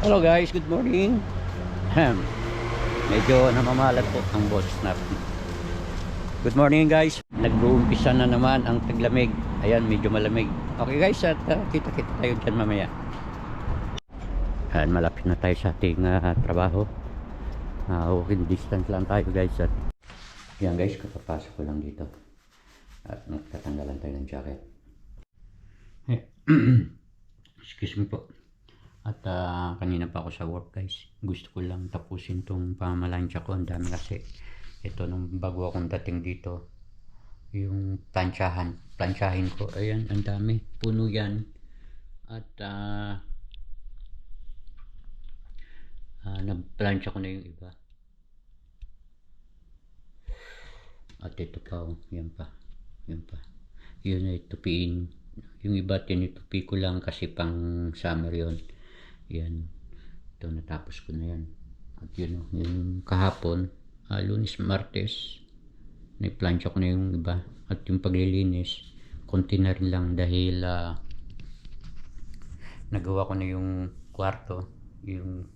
Hello guys, good morning. Medyo namamalat po ang boses natin. Good morning guys. Nag-uumpisa na naman ang taglamig. Ayan, medyo malamig. Okay guys, at uh, kita-kita tayo dyan mamaya. Ayan, malapit na tayo sa ating uh, trabaho. Uh, walking distance lang tayo guys. At yan guys, kapapasok ko lang dito. At nagtatanggalan tayo ng jacket. Eh, Excuse me po. At ah, kanina pa ako sa work guys. Gusto ko lang tapusin tong pamalansya ko. Ang dami kasi. Ito nung bago akong dating dito. Yung planchahan. Planchahin ko. Ayan, ang dami. Puno yan. At ah ah, nagplansya ko na yung iba. At ito pa. Oh, yan pa. Yan pa. Yun ay tupiin. Yung iba tinutupi ko lang kasi pang summer yon yan. Ito, natapos ko na yan. At yun, oh, yung kahapon, ah, lunes, martes, naiplansya ko na yung iba. At yung paglilinis, konti na rin lang dahil ah, nagawa ko na yung kwarto, yung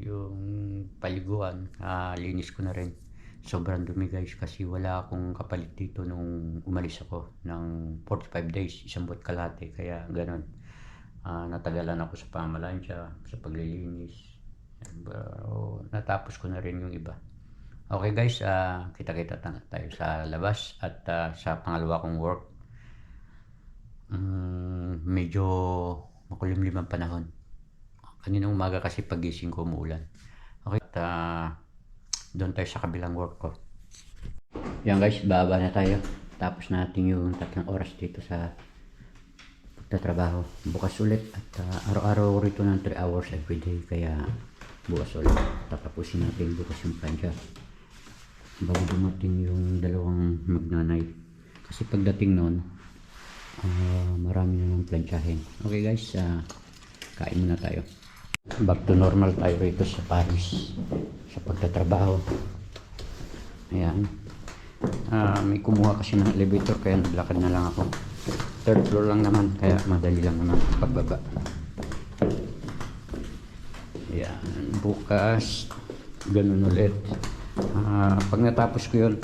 yung paliguan, ah, linis ko na rin. Sobrang dumi guys kasi wala akong kapalit dito nung umalis ako ng 45 days, isang buwan kalahati, kaya ganun Ah, natagalan ako sa pamalansya, sa paglilinis. Pero natapos ko na rin yung iba. Okay guys, ah, kita-kita ta- tayo sa labas at ah, sa pangalawa kong work. Mm, medyo makulimlim ang panahon. Kanina umaga kasi pagising ko umuulan. Okay, at ah, doon tayo sa kabilang work ko. Yan guys, baba na tayo. Tapos natin yung tatlong oras dito sa pagtatrabaho. Bukas ulit at ah, araw-araw rito ng 3 hours every day. Kaya bukas ulit. Tatapusin natin bukas yung plancha. Bago dumating yung dalawang magnanay. Kasi pagdating nun, ah, marami na ng planchahin. Okay guys, ah, kain muna tayo. Back to normal tayo rito sa Paris. Sa pagtatrabaho. Ayan. Ah, may kumuha kasi ng elevator kaya naglakad na lang ako. Third floor lang naman kaya madali lang naman pagbaba. Ayan. Bukas, ganun ulit. Ah, pag natapos ko yun,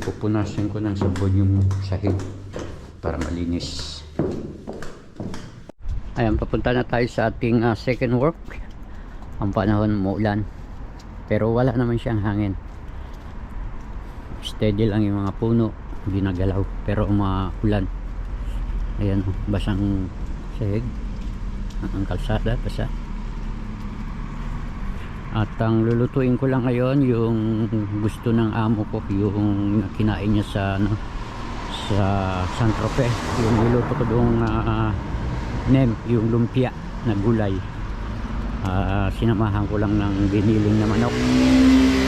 pupunasin ko ng sabon yung sahig para malinis. Ayan, papunta na tayo sa ating ah, second work. Ang panahon muulan. Pero wala naman siyang hangin. Steady lang yung mga puno hindi nagalaw pero maulan ayan basang sahig. Ang kalsada basa. At ang lulutuin ko lang ngayon yung gusto ng amo ko yung kinain niya sa ano, sa San Tropez. Yung niluto ko doong ah, nem yung lumpia na gulay. Ah, sinamahan ko lang ng biniling na manok.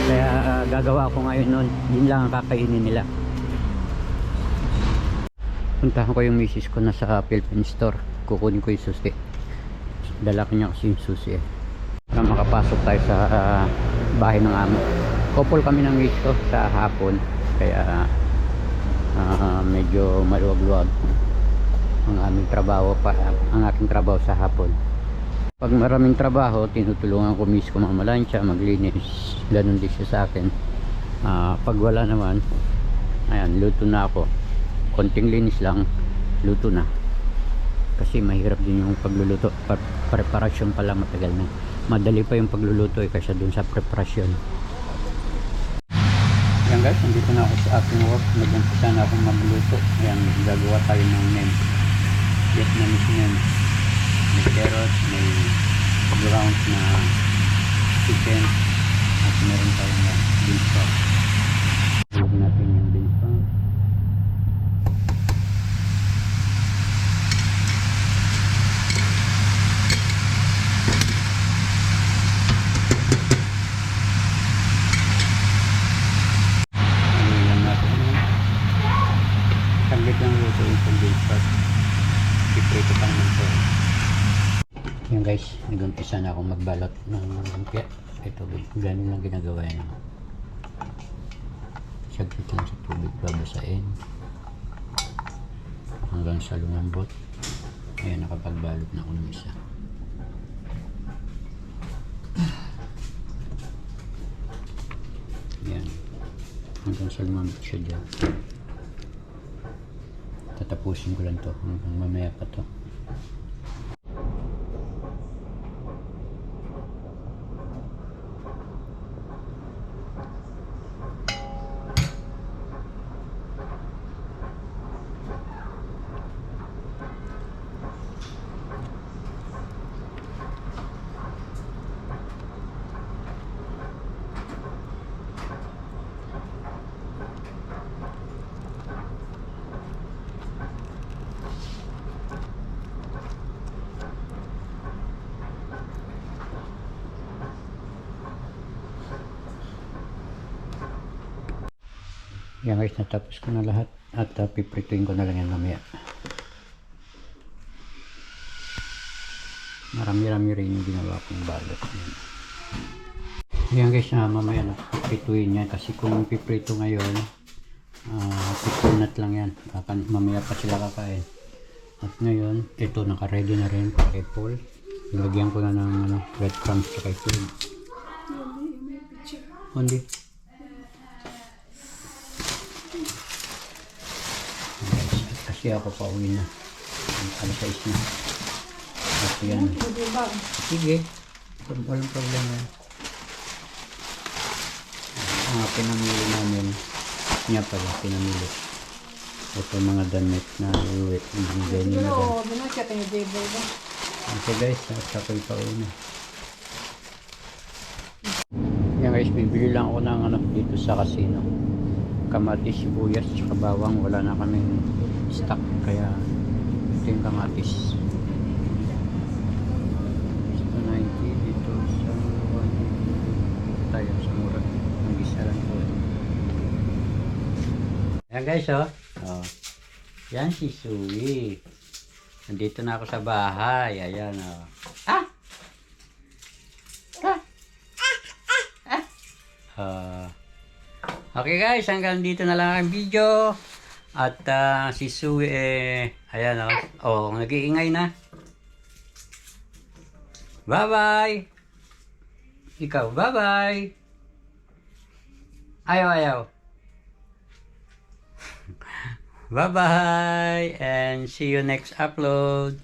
Kaya ah, gagawa ko ngayon nun. Yun lang ang kakainin nila. Puntahan ko yung misis ko na sa Philippine store. Kukunin ko yung susi. Dala ko niya kasi yung susi eh. Na makapasok tayo sa ah, bahay ng amo. Couple kami ng misis ko sa hapon. Kaya ah, medyo maluwag-luwag ang aming trabaho pa, ang aking trabaho sa hapon pag maraming trabaho, tinutulungan ko miss ko mamalansya, maglinis. Ganun din siya sa akin. Ah, pag wala naman, ayan, luto na ako. Konting linis lang, luto na. Kasi mahirap din yung pagluluto. Pa preparasyon pala matagal na. Madali pa yung pagluluto eh, kaysa dun sa preparasyon. Ayan guys, nandito na ako sa aking work. Nag-umpisa na akong magluto. Ayan, gagawa tayo ng nem. Vietnamese nem may carrots, may ground na chicken at meron tayong beef stock. Huwag natin yung beef stock. Ano lang natin yun? Saglit lang luto yung beef stock. Piprito pa naman po. Yan guys, nag-umpisa na akong magbalot ng lumpia. Ito, ganun lang ginagawa yan. Saglit lang sa tubig, babasain. Hanggang sa lumambot. Ayan, nakapagbalot na ako ng isa. Yan. Hanggang sa lumamit siya dyan. Tatapusin ko lang to hanggang mamaya pa to. Yan guys, natapos ko na lahat at uh, piprituin ko na lang yan mamaya. Marami-rami rin yung ginawa kong balot. Yan. Yan guys, na mamaya na piprituin yan kasi kung piprito ngayon, uh, pipunat lang yan. Kakan, mamaya pa sila kakain. At ngayon, ito naka-ready na rin para apple. Nilagyan ko na ng ano, breadcrumbs sa itlog. Hindi. Guys, kasi ako pa uwi na. Alas 6 na. Kasi yan. Sige. Walang problema. Ang mga pinamili namin, niya pala, pinamili. Ito mga damit na uwi. Ibigay nila dyan. Pero, binasya tayo, Jebo ba? Okay guys, at ako'y pauna. Yan guys, bibili lang ako ng ano dito sa casino. Kamatis, sibuyas, tsaka bawang. Wala na kaming stock. Kaya ito yung kamatis. Sa 90 dito sa 1 tayo sa mura. Ang isa lang po. Yan guys oh. oh. Yan si Sui. Nandito na ako sa bahay. Ayan, oh. Ah! Ah! Ah! Ah. okay guys, hanggang dito na lang ang video. At ah, si Sue, eh, ayan oh. Oh, nag-iingay na. Bye-bye! Ikaw, bye-bye! Ayaw, ayaw. Bye-bye and see you next upload.